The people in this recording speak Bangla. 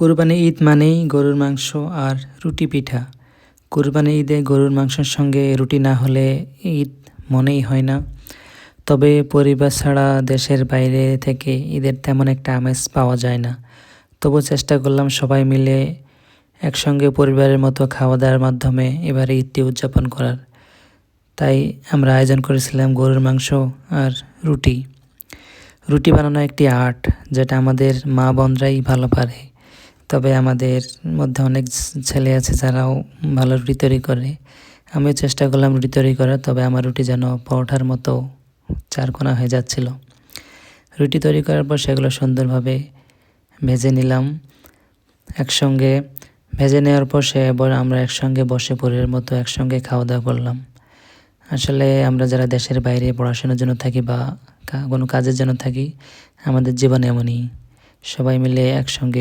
কোরবানি ঈদ মানেই গরুর মাংস আর রুটি পিঠা। কোরবানি ঈদে গরুর মাংসের সঙ্গে রুটি না হলে ঈদ মনেই হয় না। তবে পরিবার ছাড়া দেশের বাইরে থেকে ঈদের তেমন একটা আমেজ পাওয়া যায় না। তবু চেষ্টা করলাম সবাই মিলে একসঙ্গে পরিবারের মতো খাওয়া দাওয়ার মাধ্যমে এবারে ঈদটি উদযাপন করার। তাই আমরা আয়োজন করেছিলাম গরুর মাংস আর রুটি। রুটি বানানো একটি আর্ট, যেটা আমাদের মা বোনরাই ভালো পারে। তবে আমাদের মধ্যে অনেক ছেলে আছে যারাও ভালো রুটি তৈরি করে। আমিও চেষ্টা করলাম রুটি তৈরি করার, তবে আমার রুটি যেন পরোঠার মতো চারকোনা হয়ে যাচ্ছিল। রুটি তৈরি করার পর সেগুলো সুন্দরভাবে ভেজে নিলাম। একসঙ্গে ভেজে নেওয়ার পর সে এবার আমরা একসঙ্গে বসে পরিবারের মতো একসঙ্গে খাওয়া দাওয়া করলাম। আসলে আমরা যারা দেশের বাইরে পড়াশোনার জন্য থাকি বা কোনো কাজের জন্য থাকি, আমাদের জীবন এমনই। সবাই মিলে একসঙ্গে